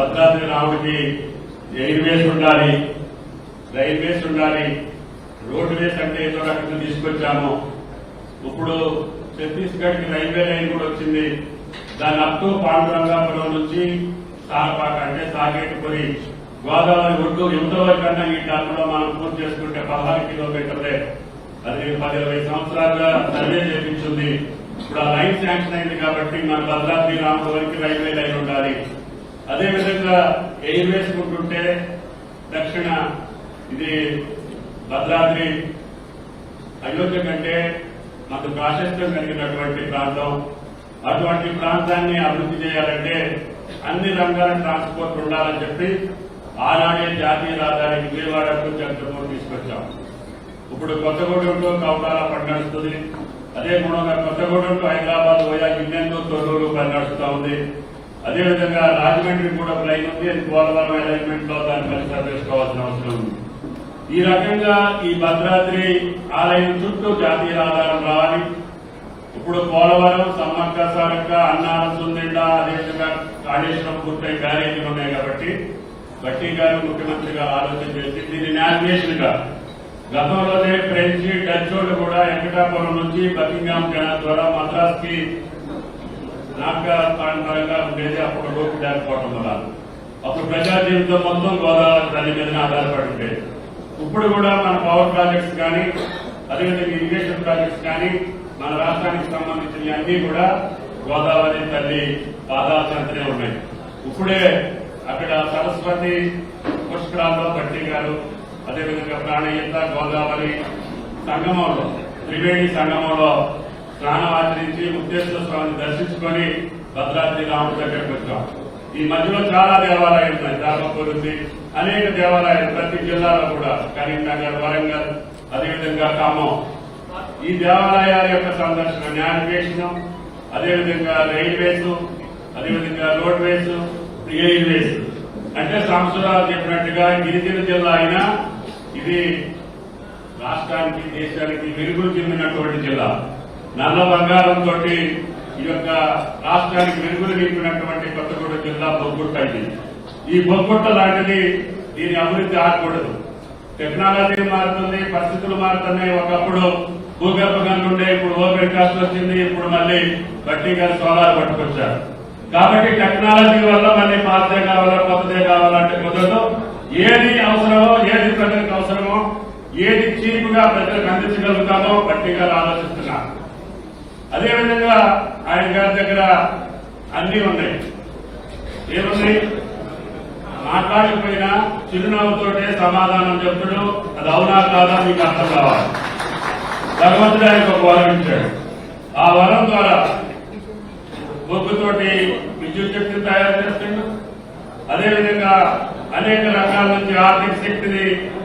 భద్రాద్రి రాముడికి ఎయిర్వేస్ ఉండాలి రైల్వేస్ ఉండాలి రోడ్వేస్ అంటే ఏదో రకంగా తీసుకొచ్చాము. ఇప్పుడు ఛత్తీస్గఢ్కి రైల్వే లైన్ కూడా వచ్చింది. దాని అప్పు పాండురంగాపురం నుంచి సాగపాక అంటే సాగేటిపురి గోదావరి ఒడ్డు ఎంత వరకన్నా ఈ టర్మ్లో మనం పూర్తి చేసుకుంటే పదహారు కిలోమీటర్లే. అది పది ఇరవై సంవత్సరాలుగా సర్వే చేయించింది ఇప్పుడు ఆ లైన్ శాంక్షన్ అయింది కాబట్టి మన భద్రాద్రి రాముడు వరకు రైల్వే లైన్ ఉండాలి. అదేవిధంగా ఎయిర్వేస్ వేసుకుంటుంటే దక్షిణ ఇది భద్రాద్రి అయోధ్య కంటే మాకు ప్రాశస్త్యం కలిగినటువంటి ప్రాంతం. అటువంటి ప్రాంతాన్ని అభివృద్ధి చేయాలంటే అన్ని రంగాల ట్రాన్స్పోర్ట్ ఉండాలని చెప్పి ఆనాడే జాతీయ రహదారి విజయవాడకు చంద్రపూర్ తీసుకొచ్చాం. ఇప్పుడు కొత్తగూడెంలో కౌటాల పని నడుస్తుంది. అదే గుణంగా కొత్తగూడెం హైదరాబాద్ పోయా గిన్నెంతో తొర్రూరు పని నడుస్తూ ఉంది. అదేవిధంగా రాజమండ్రి కూడా లైన్ ఉంది. అది పోలవరం అలైన్మెంట్లో దాన్ని పరిసర చేసుకోవాల్సిన అవసరం ఉంది. ఈ రకంగా ఈ భద్రాద్రి ఆలయం చుట్టూ జాతీయ ఆధారం రావాలి. ఇప్పుడు పోలవరం సమ్మక్క సారక్క అన్నారం సుందిండా అదేవిధంగా కాళేశ్వరం పూర్తయి బ్యారేజీలు ఉన్నాయి కాబట్టి బట్టి గారు ముఖ్యమంత్రిగా ఆలోచన చేసి దీన్ని నావిగేషన్గా గతంలోనే ఫ్రెంచ్ డచ్ కూడా వెంకటాపురం నుంచి బకింగ్హామ్ కెనాల్ ద్వారా మద్రాస్కి నాగా పరంగా ఉండేది అప్పుడు లోపు లేకపోవటం వల్ల. అప్పుడు ప్రజా జీవితం మొత్తం గోదావరి దాని మీద ఆధారపడి ఉండేది. ఇప్పుడు కూడా మన పవర్ ప్రాజెక్ట్స్ కానీ అదేవిధంగా ఇరిగేషన్ ప్రాజెక్ట్స్ కానీ మన రాష్ట్రానికి సంబంధించిన అన్ని కూడా గోదావరి తల్లి పాదాచంతనే ఉన్నాయి. ఇప్పుడే అక్కడ సరస్వతి పుష్కరాల్లో భట్టి గారు అదేవిధంగా ప్రాణయ్యత గోదావరి సంగమంలో త్రివేణి సంగమంలో స్నానం ఆచరించి ముక్తేశ్వర స్వామిని దర్శించుకొని భద్రాద్రి రాముడి దగ్గరకు వచ్చాం. ఈ మధ్యలో చాలా దేవాలయాలు ఉన్నాయి. ధర్మపూర్ ఉంది. అనేక దేవాలయాలు ప్రతి జిల్లాలో కూడా. కరీంనగర్ వరంగల్ అదేవిధంగా ఖమ్మం. ఈ దేవాలయాల యొక్క సందర్శన నావిగేషన్ అదేవిధంగా రైల్వేస్ అదేవిధంగా రోడ్వేస్ రైల్వేస్. అంటే సంవత్సరాలు చెప్పినట్టుగా గిరిజన జిల్లా అయినా ఇది రాష్ట్రానికి దేశానికి వెలుగులు చెందినటువంటి జిల్లా. నల్ల బంగారంతో ఈ యొక్క రాష్ట్రానికి వెలుగులు నింపినటువంటి కొత్తగూడెం జిల్లా బొగ్గుట్ట ఇది. ఈ బొగ్గుట్ట లాంటిది దీని అభివృద్ధి ఆగకూడదు. టెక్నాలజీ మారుతుంది పరిస్థితులు మారుతున్నాయి. ఒకప్పుడు భూగర్భ గనులు ఉండే ఇప్పుడు ఓపెన్ కాస్ట్ వచ్చింది ఇప్పుడు మళ్ళీ బట్టి గారు సోలార్ పట్టుకొచ్చారు. కాబట్టి టెక్నాలజీ వల్ల మళ్ళీ పాతదే కావాలా కొత్తదే కావాలంటే కుదరదు. ఏది అవసరమో ఏది ప్రజలకు అవసరమో ఏది చీపుగా ప్రజలకు అందించగలుగుతామో బట్టి గారు ఆలోచిస్తున్నారు. అదేవిధంగా ఆయన గారి దగ్గర అన్ని ఉన్నాయి. ఏమున్నాయి? మాట్లాడకపోయినా చిరునవ్వుతోటే సమాధానం చెప్పడం అది అవునా కాదా మీకు అర్థం కావాలి. భగవంతుడు ఆయనకు ఒక వరం ఇచ్చాడు. ఆ వరం ద్వారా బొగ్గుతోటి విద్యుత్ శక్తిని తయారు చేస్తాడు. అదేవిధంగా అనేక రకాల నుంచి ఆర్థిక శక్తిని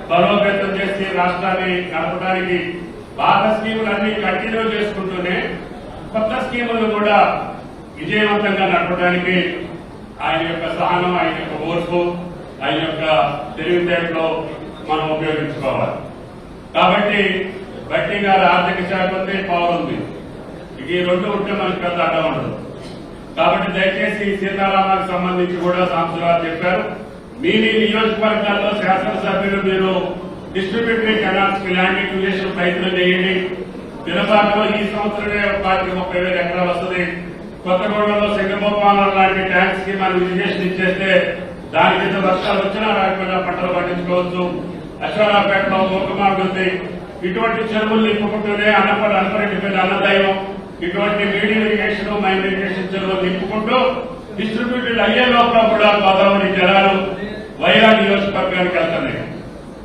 బలోపేతం చేసి రాష్ట్రాన్ని నడపడానికి పాత స్కీములు అన్ని కంటిన్యూ చేసుకుంటూనే కొత్త స్కీములను కూడా విజయవంతంగా నడపడానికి ఆయన యొక్క సహనం ఆయన యొక్క ఓర్పు ఆయన యొక్క తెలివితేటలో మనం ఉపయోగించుకోవాలి. కాబట్టి బట్టి గారు ఆర్థిక శాఖ ఉంది పవర్ ఉంది. ఈ రెండు ఉంటే మనకి పెద్ద అడ్డం ఉండదు. కాబట్టి దయచేసి సీతారామానికి సంబంధించి కూడా సంవత్సరాలు చెప్పారు. మీ మీ నియోజకవర్గాల్లో శాసనసభ్యులు మీరు డిస్ట్రిబ్యూటరీ కెనాల్స్కి ల్యాండ్ ఎక్విజిషన్ ప్రయత్నం చేయండి దినపాటలో ఈ సంవత్సరమే పార్టీ ముప్పై వేల ఎకరాలు వస్తుంది. కొత్తగూడలో సింగపూపాలం లాంటి ట్యాంక్స్కి మనం ఇరిగేషన్ ఇచ్చేస్తే దాని కింద వర్షాలు వచ్చినా రాకుండా పంటలు పండించుకోవచ్చు. అశ్వరాపేటలో మూకమాభివృద్ధి ఇటువంటి చెరువులు నింపుకుంటూనే అన్నపడి అన్నపరెడ్డిపల్లి అన్నదయం ఇటువంటి మీడియం ఇరిగేషన్ మైన్ ఇరిగేషన్ చెరువులు నింపుకుంటూ డిస్ట్రిబ్యూటెడ్ అయ్యే లోపల కూడా గోదావరి జలాలు వైరా నియోజకవర్గానికి వెళ్తున్నాయి.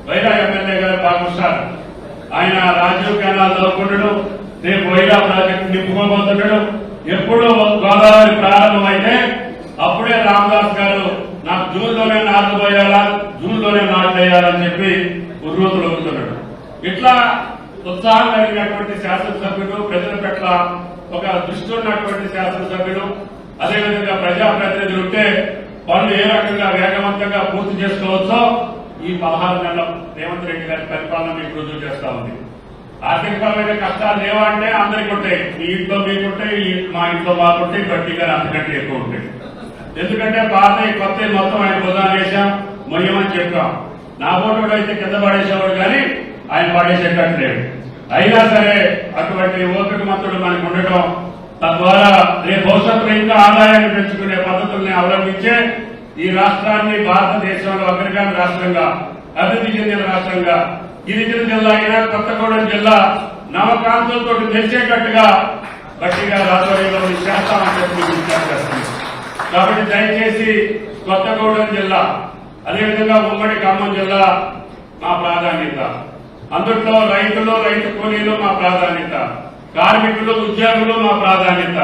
వైరా ఎమ్మెల్యే గారు బాగుంటారు ఆయన రాజీవ్ కెనాల్ చదువుకుంటాడు రేపు వైరా ప్రాజెక్టు నింపుకోబోతున్నాడు ఎప్పుడు గోదావరి ప్రారంభమైతే అప్పుడే రామదాస్ గారు నాకు జూన్లోనే నాటు పోయాలా జూన్లోనే నాలుగు వేయాలని చెప్పి ఉర్రూతులు అవుతున్నాడు ఇట్లా ఉత్సాహం కలిగినటువంటి శాసనసభ్యుడు ప్రజల పట్ల ఒక దృష్టి ఉన్నటువంటి శాసనసభ్యుడు అదేవిధంగా ప్రజాప్రతినిధులు ఉంటే పనులు ఏ రకంగా వేగవంతంగా పూర్తి చేసుకోవచ్చో ఈ పదహారు నెలల రేవంత్ రెడ్డి గారి పరిపాలన మీకు రుజువు చేస్తా ఉంది. ఆర్థికపరమైన కష్టాలు లేవా అంటే అందరికి ఉంటాయి మీ ఇంట్లో మీకుంటాయి ఉంటాయి మా ఇంట్లో మాకుంటాయి బట్టి గారు అంతకంటే ఎక్కువ ఉంటాయి ఎందుకంటే పాత కొత్త మొత్తం ఆయన ప్రధాన వేశాం మొయ్యమని చెప్పాం. నా ఓటు అయితే కింద పడేసేవాడు కానీ ఆయన పడేసేటట్లేదు. అయినా సరే అటువంటి ఓపిక మంత్రుడు మనకు ఉండటం తద్వారా రేపు భవిష్యత్తులో ఇంకా ఆదాయాన్ని పెంచుకునే పద్ధతుల్ని అవలంబించే ఈ రాష్ట్రాన్ని భారతదేశంలో అగ్రగామి రాష్ట్రంగా అభివృద్ధి చెందిన రాష్ట్రంగా గిరిజన జిల్లా అయినా కొత్తగూడెం జిల్లా నవకాంతులతో తెలిసేటట్టుగా గట్టిగా రాజకీయంలో చేస్తామని చెప్పి కాబట్టి దయచేసి కొత్తగూడెం జిల్లా అదేవిధంగా ఉమ్మడి ఖమ్మం జిల్లా మా ప్రాధాన్యత. అందుట్లో రైతులు రైతు కూలీలు మా ప్రాధాన్యత. కార్మికులు ఉద్యోగులు మా ప్రాధాన్యత.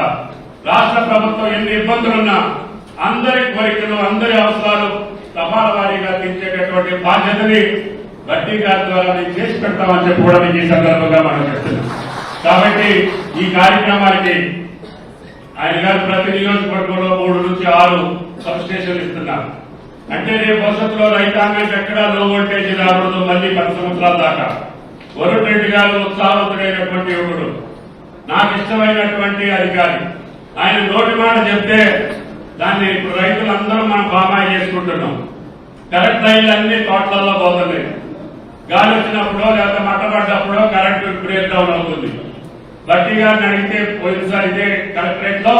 రాష్ట్ర ప్రభుత్వం ఎన్ని ఇబ్బందులున్నా అందరి కోరికలు అందరి అవసరాలు తపాల వారీగా తీర్చేటటువంటి బాధ్యతని వడ్డీ గారి ద్వారా మేము చేసి పెడతామని చెప్పి కూడా మీకు ఈ సందర్భంగా మనం చెప్తున్నాం. కాబట్టి ఈ కార్యక్రమానికి ఆయన గారు ప్రతి నియోజకవర్గంలో మూడు నుంచి ఆరు సబ్స్టేషన్లు ఇస్తున్నారు. అంటే రేపు వసతిలో రైతాంగానికి ఎక్కడా లో వోల్టేజ్ రాకూడదు మళ్ళీ పది సంవత్సరాల దాకా. వరుణ్ రెడ్డి గారు ఉత్సాహవంతుడైనటువంటి యువకుడు. నాకు ఇష్టమైనటువంటి అధికారి. ఆయన నోటి మాట చెప్తే దాన్ని ఇప్పుడు రైతులందరూ మనం బామాయి చేసుకుంటున్నాం. కరెంట్ లైన్లు అన్ని తోటలలో పోతున్నాయి. గాలి వచ్చినప్పుడో లేకపోతే మట్టబడ్డప్పుడు కరెంట్ బ్రేక్ డౌన్ అవుతుంది. బట్టి గారిని అడిగితే పోయినసారి ఇదే కలెక్టరేట్లో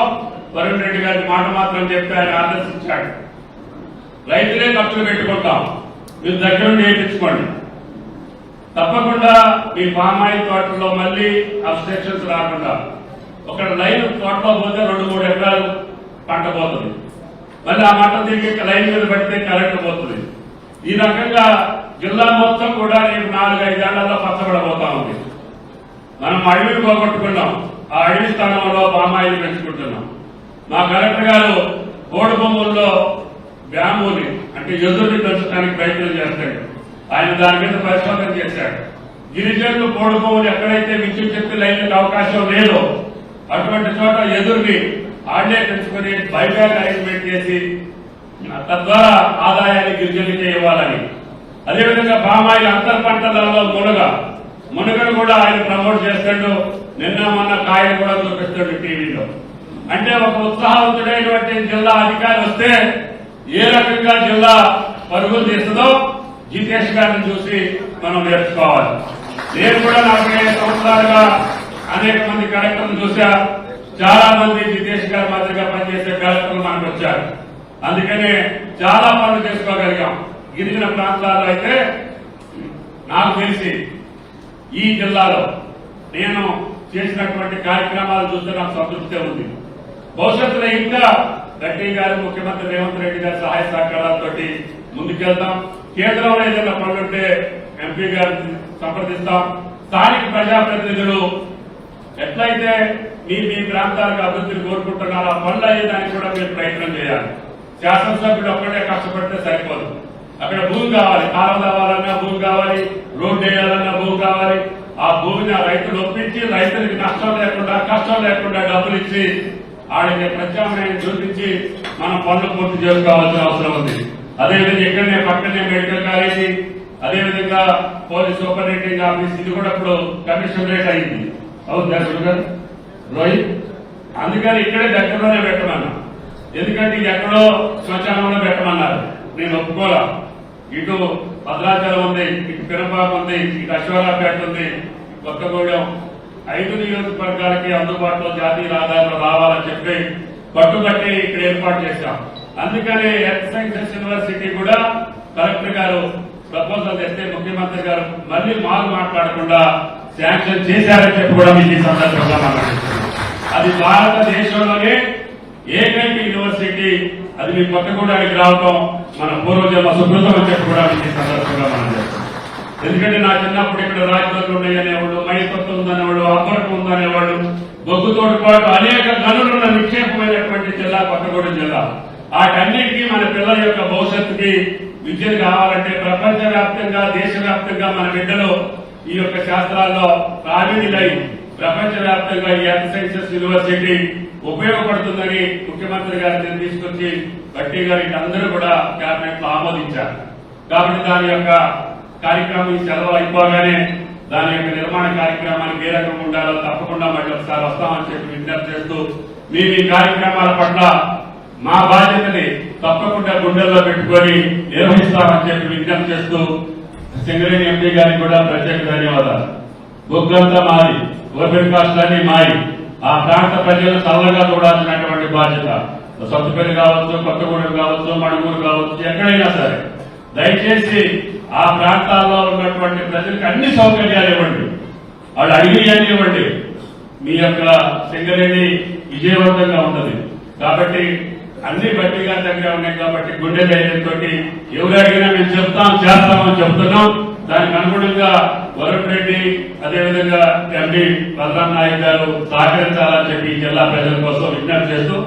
వరుణ్ రెడ్డి గారి మాట మాత్రం చెప్తే ఆయన రైతులే ఖర్చులు పెట్టుకుంటాం. మీరు దగ్గర వేయించుకోండి. తప్పకుండా మీ పామాయిల్ తోటలో మళ్ళీ అబ్స్ట్రక్షన్స్ రాకుండా. ఒక లైన్ తోటలో పోతే రెండు మూడు ఎకరాలు పంట పోతుంది మళ్ళీ ఆ మంట తిరిగి లైన్ మీద పడితే కరెంట్ పోతుంది. ఈ రకంగా జిల్లా మొత్తం కూడా రేపు నాలుగు ఐదేళ్ళలో పచ్చబడబోతా ఉంది. మనం అడవిని పోగొట్టుకున్నాం. ఆ అడవి స్థానంలో పామాయిల్ పెంచుకుంటున్నాం. మా కలెక్టర్ గారు బోడుబొమ్మల్లో బ్యాంబూని అంటే ఎదురుని పెంచడానికి ప్రయత్నం చేస్తాడు. ఆయన దాని మీద పరిశోధన చేశాడు. గిరిజనులు బోడుబొమ్మలు ఎక్కడైతే విద్యుత్ శక్తి లైన్లకు అవకాశం లేదో అటువంటి చోట ఎదురుని ఆడే పెంచుకుని బైబ్యాక్ అరేంజ్మెంట్ చేసి తద్వారా ఆదాయాన్ని గిరిజనులకే ఇవ్వాలని. అదేవిధంగా బామాయిల అంతర్ పంటలలో మునగ. మునగను కూడా ఆయన ప్రమోట్ చేస్తాడు. నిన్న మొన్న కాయలు కూడా చూపిస్తాడు టీవీలో. అంటే ఒక ఉత్సాహవంతుడైనటువంటి జిల్లా అధికారి వస్తే ఏ రకంగా జిల్లా పరుగులు తీస్తుందో జితేష్ గారిని చూసి మనం నేర్చుకోవాలి. నేను కూడా నలభై ఐదు సంవత్సరాలుగా అనేక మంది కలెక్టర్లు చూశా. చాలా మంది జితేష్ గారి మాదిరిగా పనిచేసే కలెక్టర్లు మనకు వచ్చారు. అందుకనే చాలా పనులు చేసుకోగలిగాం. గిరిజన ప్రాంతాల్లో అయితే నాకు తెలిసి ఈ జిల్లాలో నేను చేసినటువంటి కార్యక్రమాలు చూస్తే నాకు సంతృప్తి ఉంది. భవిష్యత్తులో ఇంకా రెడ్డి గారు ముఖ్యమంత్రి రేవంత్ రెడ్డి గారి సహాయ సహకారాలతో ముందుకెళ్తాం. కేంద్రంలో ఏదైనా పనులుంటే ఎంపీ గారిని సంప్రదిస్తాం. స్థానిక ప్రజాప్రతినిధులు ఎట్లయితే మీ మీ ప్రాంతాలకు అభివృద్ధిని కోరుకుంటున్నారో? ఆ పనులు అయ్యేదానికి కూడా మీరు ప్రయత్నం చేయాలి. శాసనసభ్యుడు ఒక్కడే కష్టపడితే సరిపోదు. అక్కడ భూమి కావాలి. కాలం కావాలన్నా భూమి కావాలి. రోడ్డు వేయాలన్నా భూమి కావాలి. ఆ భూమిని ఆ రైతులు ఒప్పించి రైతులకి నష్టం లేకుండా కష్టం లేకుండా డబ్బులు ఇచ్చి ఆడికి ప్రత్యామ్నాయం చూపించి మనం పనులు పూర్తి చేసుకోవాల్సిన అవసరం ఉంది. అదేవిధంగా ఇక్కడనే పక్కనే మెడికల్ కాలేజీ అదేవిధంగా పోలీస్ సూపరింటెండెంట్ ఆఫీస్ ఇది కూడా ఇప్పుడు కమిషనరేట్ అయింది. అవుతుందా గారు రోహిత్ అందుకని ఇక్కడే దగ్గరలోనే పెట్టమన్నా ఎందుకంటే ఇది ఎక్కడో శ్మశానంలో పెట్టమన్నారు. నేను ఒప్పుకోలా. ఇటు భద్రాచలం ఉంది ఇటు పిరంపాక ఉంది ఇటు అశ్వరాపేట ఉంది కొత్తగూడెం. ఐదు నియోజకవర్గాలకి అందుబాటులో జాతీయ రహదారులు రావాలని చెప్పి పట్టుబట్టి ఇక్కడ ఏర్పాటు చేశాం. అందుకని హెల్త్ సైన్సెస్ యూనివర్సిటీ కూడా కలెక్టర్ గారు ప్రపోజల్ తెస్తే ముఖ్యమంత్రి గారు మళ్ళీ మాకు మాట్లాడకుండా శాంక్షన్ చేశారని చెప్పి కూడా మీకు ఈ సందర్భంగా మాట్లాడుతున్నారు అది భారతదేశంలోనే ఏకైక యూనివర్సిటీ. అది మీ కొత్తగూడానికి రావటం మన పూర్వజన్మ శుభ్రత అని కూడా సందర్భంగా మనం చేస్తాం. ఎందుకంటే నా చిన్నప్పుడు ఇక్కడ రాజధానులు ఉన్నాయనేవాడు మైతత్వం ఉందనేవాడు అబ్బరకం ఉందనేవాళ్ళు బొగ్గుతోటి పాటు అనేక గనులున్న నిక్షేపమైనటువంటి జిల్లా కొత్తగూడెం జిల్లా. వాటన్నిటికీ మన పిల్లల యొక్క భవిష్యత్తుకి విద్యలు కావాలంటే ప్రపంచవ్యాప్తంగా దేశవ్యాప్తంగా మన బిడ్డలు ఈ యొక్క శాస్త్రాల్లో ప్రావీణ్యులై ప్రపంచ వ్యాప్తంగా ఈ హెల్త్ సైన్సెస్ యూనివర్సిటీ ఉపయోగపడుతుందని ముఖ్యమంత్రి గారిని తీసుకొచ్చి బట్టి గారికి అందరూ కూడా క్యాబినెట్లో ఆమోదించారు. కాబట్టి దాని యొక్క కార్యక్రమం సెలవు అయిపోగానే దాని యొక్క నిర్మాణ కార్యక్రమానికి ఏ రకంగా ఉండాలో తప్పకుండా మళ్ళీ ఒకసారి వస్తామని చెప్పి విజ్ఞప్తి చేస్తూ మీ మీ కార్యక్రమాల పట్ల మా బాధ్యతని తప్పకుండా గుండెల్లో పెట్టుకొని నిర్వహిస్తామని చెప్పి విజ్ఞప్తి చేస్తూ సింగరేణి ఎంపీ గారికి కూడా ప్రత్యేక ధన్యవాదాలు. బొగ్గంతా మాది. ఓపెన్ కాస్ట్ మాయి. ఆ ప్రాంత ప్రజలు చల్లగా చూడాల్సినటువంటి బాధ్యత. సొంతపల్లి కావచ్చు కొత్తగూడెం కావచ్చు మణుగూరు కావచ్చు ఎక్కడైనా సరే. దయచేసి ఆ ప్రాంతాల్లో ఉన్నటువంటి ప్రజలకు అన్ని సౌకర్యాలు ఇవ్వండి. వాళ్ళు అడిగినవన్నీ ఇవ్వండి. మీ యొక్క సింగరేణి విజయవంతంగా ఉంటుంది. కాబట్టి అన్ని బట్టిగా దగ్గర ఉన్నాయి కాబట్టి గుండె ధైర్యంతో ఎవరు అడిగినా మేము చెప్తాం చేస్తామని చెప్తున్నాం. దానికి అనుగుణంగా వరుణ్ రెడ్డి అదేవిధంగా ఎంపీ బలరాం నాయక్ గారు సహకరించాలని చెప్పి జిల్లా ప్రజల కోసం విజ్ఞప్తి చేస్తూ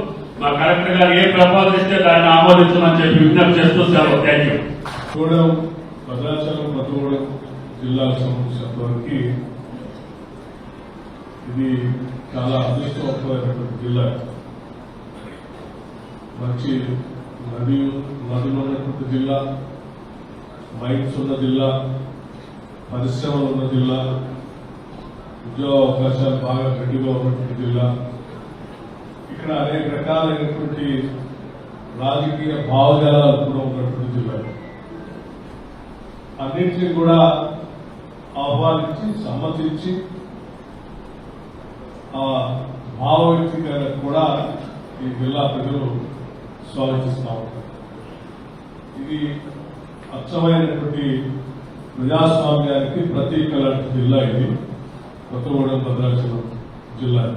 మా కలెక్టర్ గారు ఏ ప్రపోజల్ ఇస్తే దాన్ని ఆమోదించమని చెప్పి విజ్ఞప్తి చేస్తూ సెలవు. థ్యాంక్ యూ కూడా భద్రాచలం కొత్తగూడెం జిల్లాకు సంబంధించినంత ఇది చాలా అదృష్టవంతమైనటువంటి జిల్లా. మంచి నది నదులు ఉన్నటువంటి జిల్లా. మైన్స్ ఉన్న జిల్లా పరిశ్రమలు ఉన్న జిల్లా ఉద్యోగ అవకాశాలు బాగా గట్టిగా ఉన్నటువంటి జిల్లా. ఇక్కడ అనేక రకాలైనటువంటి రాజకీయ భావజాలాలు కూడా ఉన్నటువంటి జిల్లా. అన్నింటినీ కూడా ఆహ్వానించి సమ్మతించి ఆ భావ వ్యక్తీకరణకు కూడా ఈ జిల్లా ప్రజలు స్వాగతిస్తా ఉంటారు ఇది అచ్చమైనటువంటి ప్రజాస్వామ్యానికి ప్రతీక లాంటి జిల్లా ఇది. కొత్తగూడెం భద్రాచలం జిల్లా.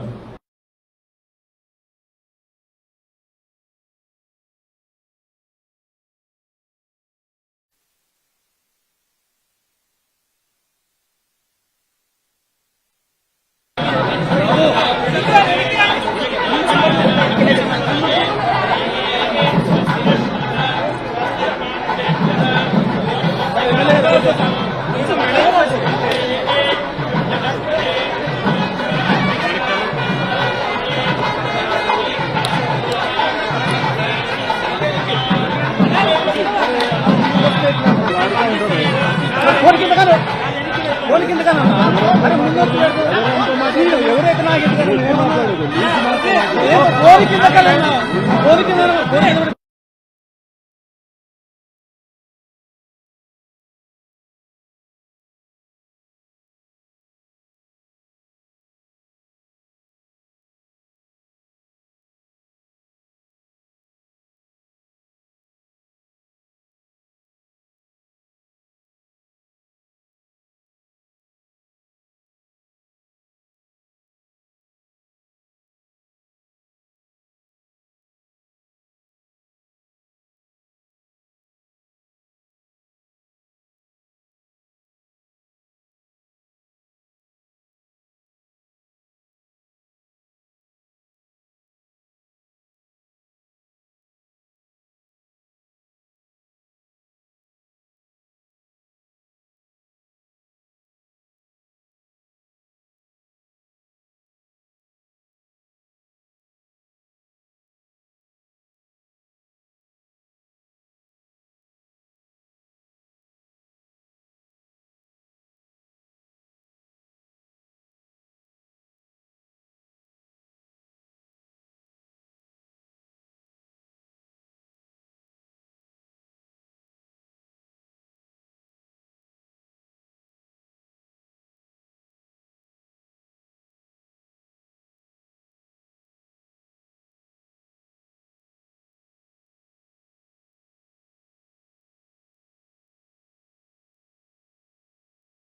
ఎవరైతే నాకు